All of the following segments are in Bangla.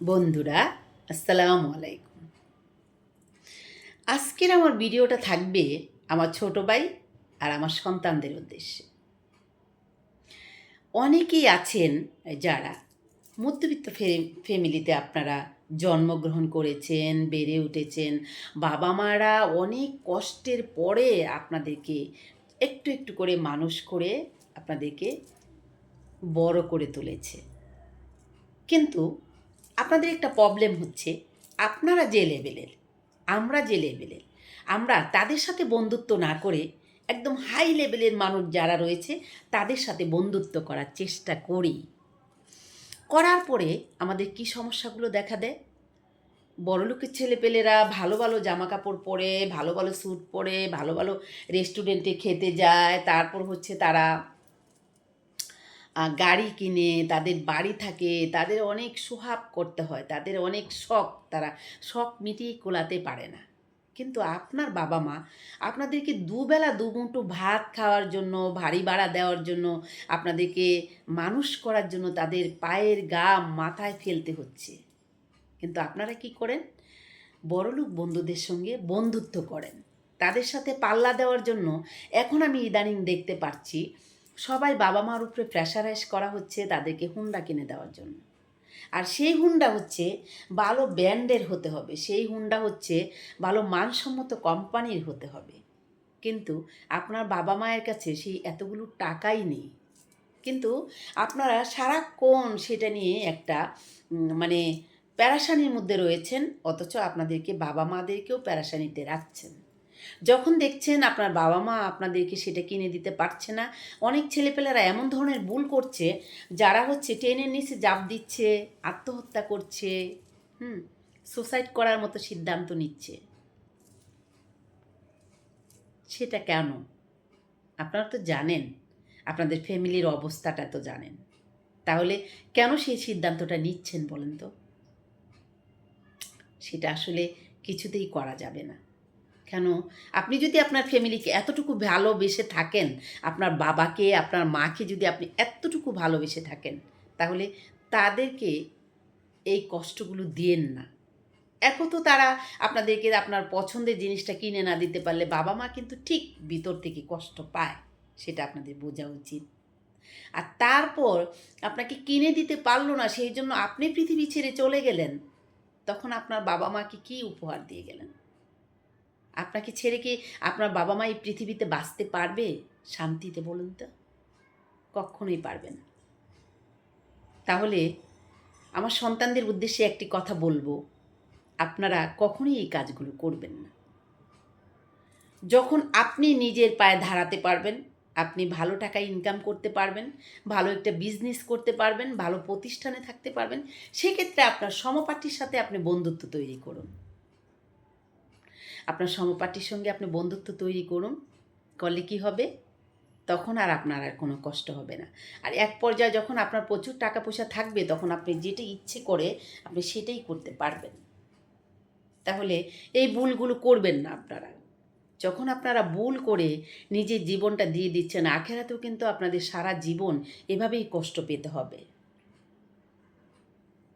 বন্ধুরা, আসসালামু আলাইকুম। আজকের আমার ভিডিওটা থাকবে আমার ছোট ভাই আর আমার সন্তানদের উদ্দেশ্যে। অনেকেই আছেন যারা মধ্যবিত্ত ফ্যামিলিতে আপনারা জন্মগ্রহণ করেছেন, বেড়ে উঠেছেন বাবা মারা অনেক কষ্টের পরে আপনাদেরকে একটু একটু করে মানুষ করে আপনাদেরকে বড় করে তুলেছে। কিন্তু আপনাদের একটা প্রবলেম হচ্ছে। আপনারা যে লেভেলের আমরা যে লেভেলের আমরা তাদের সাথে বন্ধুত্ব না করে একদম হাই লেভেলের মানুষ যারা রয়েছে, তাদের সাথে বন্ধুত্ব করার চেষ্টা করি। করার পরে আমাদের কি সমস্যাগুলো দেখা দেয়? বড়লোকের ছেলেপেলেরা ভালো ভালো জামা কাপড় পরে, ভালো ভালো স্যুট পরে, ভালো ভালো রেস্টুরেন্টে খেতে যায়, তারপর হচ্ছে তারা গাড়ি কিনে, তাদের বাড়ি থাকে, তাদের অনেক সোহাব করতে হয়, তাদের অনেক শখ, তারা শখ মিটিয়ে কোলাতে পারে না। কিন্তু আপনার বাবা মা, আপনাদেরকে দুবেলা দুমুঠো ভাত খাওয়ার জন্য, ভারী ভাড়া দেওয়ার জন্য, আপনাদেরকে মানুষ করার জন্য তাদের পায়ের গা মাথায় ফেলতে হচ্ছে। কিন্তু আপনারা কি করেন? বড়লোক বন্ধুদের সঙ্গে বন্ধুত্ব করেন। তাদের সাথে পাল্লা দেওয়ার জন্য এখন আমি ইদানিং দেখতে পাচ্ছি সবাই বাবা মার উপরে প্রেশারাইজ করা হচ্ছে তাদেরকে হুন্ডা কিনে দেওয়ার জন্য। আর সেই হুন্ডা হচ্ছে ভালো ব্র্যান্ডের হতে হবে। সেই হুন্ডা হচ্ছে ভালো মানসম্মত কোম্পানির হতে হবে। কিন্তু আপনার বাবা মায়ের কাছে সেই এতগুলো টাকাই নেই। কিন্তু আপনারা সারাক্ষণ সেটা নিয়ে একটা মানে প্যারাসানির মধ্যে রয়েছেন, অথচ আপনাদেরকে বাবা মাদেরকেও প্যারাসানিতে রাখছেন। যখন দেখছেন আপনার বাবা মা আপনাদেরকে সেটা কিনে দিতে পারছে না, অনেক ছেলেপেলেরা এমন ধরনের ভুল করছে, যারা হচ্ছে ট্রেনের নিচে জাপ দিচ্ছে, আত্মহত্যা করছে, হুম সুসাইড করার মতো সিদ্ধান্ত নিচ্ছে। সেটা কেন? আপনারা তো জানেন, আপনাদের ফ্যামিলির অবস্থাটা তো জানেন। তাহলে কেন সেই সিদ্ধান্তটা নিচ্ছেন বলেন তো? সেটা আসলে কিছুতেই করা যাবে না। কেন? আপনি যদি আপনার ফ্যামিলিকে এতটুকু ভালোবেসে থাকেন, আপনার বাবাকে, আপনার মাকে যদি আপনি এতটুকু ভালোবেসে থাকেন, তাহলে তাদেরকে এই কষ্টগুলো দিয়েন না। এখন তো তারা আপনাদেরকে আপনার পছন্দের জিনিসটা কিনে না দিতে পারলে বাবা মা কিন্তু ঠিক ভিতর থেকে কষ্ট পায়, সেটা আপনাদের বোঝা উচিত। আর তারপর আপনাকে কিনে দিতে পারল না, সেই জন্য আপনি পৃথিবী ছেড়ে চলে গেলেন, তখন আপনার বাবা মাকে কী উপহার দিয়ে গেলেন? আপনাকে ছেড়ে কি আপনার বাবা মা এই পৃথিবীতে বাঁচতে পারবে? শান্তিতে বলুন তো। কখনোই পারবে না। তাহলে আমার সন্তানদের উদ্দেশ্যে একটি কথা বলব। আপনারা কখনোই এই কাজগুলো করবেন না। যখন আপনি নিজের পায়ে দাঁড়াতে পারবেন, আপনি ভালো টাকা ইনকাম করতে পারবেন, ভালো একটা বিজনেস করতে পারবেন, ভালো প্রতিষ্ঠানে থাকতে পারবেন, সেক্ষেত্রে আপনার সমপাঠির সাথে আপনি বন্ধুত্ব তৈরি করুন। আপনার সমপাঠির সঙ্গে আপনি বন্ধুত্ব তৈরি করুন, করলে কি হবে? তখন আর আপনার আর কোনো কষ্ট হবে না। আর এক পর্যায়ে যখন আপনার প্রচুর টাকা পয়সা থাকবে, তখন আপনি যেটা ইচ্ছে করে আপনি সেটাই করতে পারবেন। তাহলে এই ভুলগুলো করবেন না আপনারা। যখন আপনারা ভুল করে নিজের জীবনটা দিয়ে দিচ্ছেন, আখেরাতেও কিন্তু আপনাদের সারা জীবন এভাবেই কষ্ট পেতে হবে।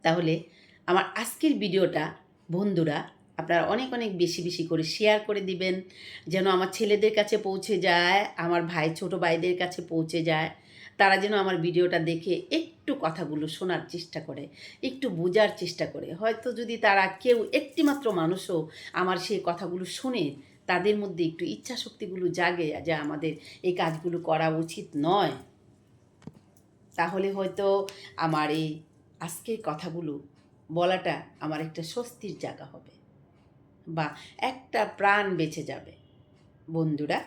তাহলে আমার আজকের ভিডিওটা, বন্ধুরা আপনারা অনেক অনেক বেশি বেশি করে শেয়ার করে দিবেন, যেন আমার ছেলেদের কাছে পৌঁছে যায়, আমার ভাই, ছোট ভাইদের কাছে পৌঁছে যায়। তারা যেন আমার ভিডিওটা দেখে একটু কথাগুলো শোনার চেষ্টা করে, একটু বোঝার চেষ্টা করে। হয়তো যদি তারা কেউ একটিমাত্র মানুষও আমার সেই কথাগুলো শুনে, তাদের মধ্যে একটু ইচ্ছা শক্তিগুলো জাগে যে আমাদের এই কাজগুলো করা উচিত নয়। তাহলে হয়তো আমার এই আজকের কথাগুলো বলাটা আমার একটা স্বস্তির জায়গা হবে। বা একটা প্রাণ বেঁচে যাবে। বন্ধুরা,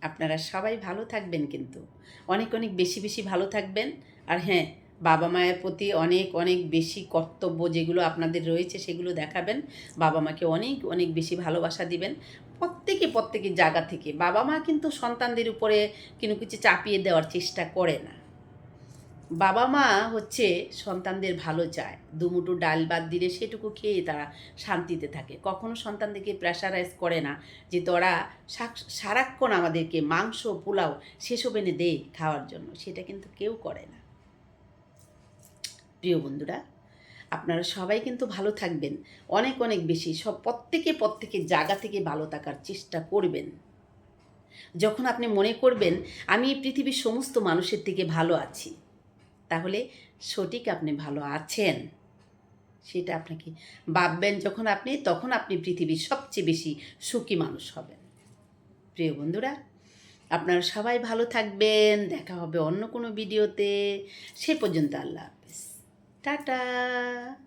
আপনারা সবাই ভালো থাকবেন কিন্তু। অনেক অনেক বেশি বেশি ভালো থাকবেন। আর হ্যাঁ বাবা মায়ের প্রতি অনেক অনেক বেশি কর্তব্য যেগুলো আপনাদের রয়েছে সেগুলো দেখাবেন। বাবা মাকে অনেক অনেক বেশি ভালোবাসা দিবেন। প্রত্যেকে প্রত্যেকের জায়গা থেকে। বাবা মা কিন্তু সন্তানদের উপরে কোনো কিছু চাপিয়ে দেওয়ার চেষ্টা করে না। বাবা মা হচ্ছে সন্তানদের ভালো চায়। দুমুটো ডাল বাদ দিলে সেটুকু খেয়ে তারা শান্তিতে থাকে। কখনো সন্তানদেরকে প্রেশারাইজ করে না যে, তোরা সারাক্ষণ আমাদেরকে মাংস, পোলাও সেসব এনে দে খাওয়ার জন্য। সেটা কিন্তু কেউ করে না। প্রিয় বন্ধুরা, আপনারা সবাই কিন্তু ভালো থাকবেন। অনেক অনেক বেশি সব প্রত্যেকে, প্রত্যেকের জায়গা থেকে ভালো থাকার চেষ্টা করবেন। যখন আপনি মনে করবেন, আমি এই পৃথিবীর সমস্ত মানুষের থেকে ভালো আছি। তাহলে সঠিক আপনি ভালো আছেন। সেটা আপনাকে ভাববেন যখন আপনি, তখন আপনি পৃথিবীর সবচেয়ে বেশি সুখী মানুষ হবেন। প্রিয় বন্ধুরা, আপনারা সবাই ভালো থাকবেন। দেখা হবে অন্য কোনো ভিডিওতে। সে পর্যন্ত আল্লাহ হাফেজ। টাটা।